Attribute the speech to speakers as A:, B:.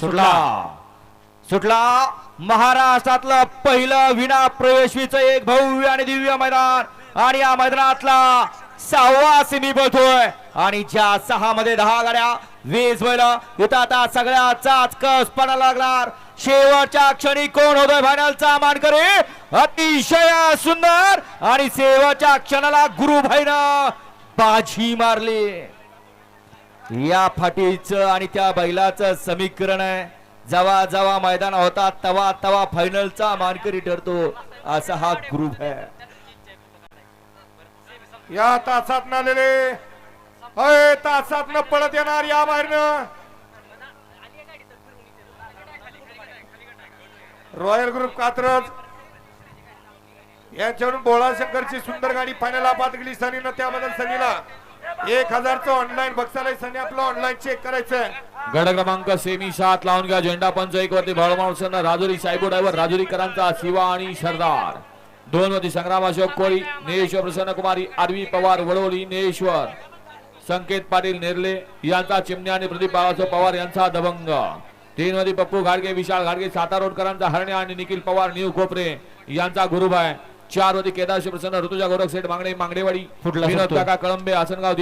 A: सुटला. सुटला. महाराष्ट्रातलं पहिलं विना प्रवेशवीचं एक भव्य आणि दिव्य मैदान. आणि या मैदानातला सहावा सिमी बोलतोय आणि ज्या सहा मध्ये दहा गाड्या वीस बैल इथं आता सगळ्याचा कस पडायला लागणार. शेवटच्या क्षणी कोण होतोय फायनलचा मानकरी? अतिशय सुंदर. आणि शेवटच्या क्षणाला गुरुभाईनं बाजी मारली. या फाटीचं आणि त्या बैलाचं समीकरण आहे. जेव्हा जवा मैदान होता तवा तवा फायनलचा मानकरी ठरतो असा हा ग्रुप आहे.
B: या तासात आलेले अय तासात न पळत येणार या बाहेरनं. Royal group Katraj. यांच्यावरून बोळा शंकरची सुंदर गाडी फायनल पात गेली सनीनं त्याबद्दल सनीला. एक हजारचं ऑनलाईन बक्षालय सनी आपलं ऑनलाईन चेक करायचंय
C: गड क्रमांक सेमी सात लावून घ्या. झेंडा पंच एक वरती भळमावसन राजुरी सायबो ड्रायव्हर राजुरीकरांचा शिवा आणि सरदार. दोन वरती संग्राम अशोक कोळी नेश्वर प्रसन्न कुमारी आरवी पवार वडोली नेश्वर संकेत पाटील नेरले यांचा चिमण्या आणि प्रदीप बाळासाहेब पवार यांचा दबंग. तीन मध्ये पप्पू घाडगे विशाल घाडगे सातारा रोडकरांचा हरण्या आणि निखिल पवार न्यू कोपरे यांचा गुरुभाय. चार वरती केदार प्रसन्न ऋतुजा गोरख सेठ मांगडे मांगडेवाडी
A: फुटला.
C: काका कळंबे आसनगाव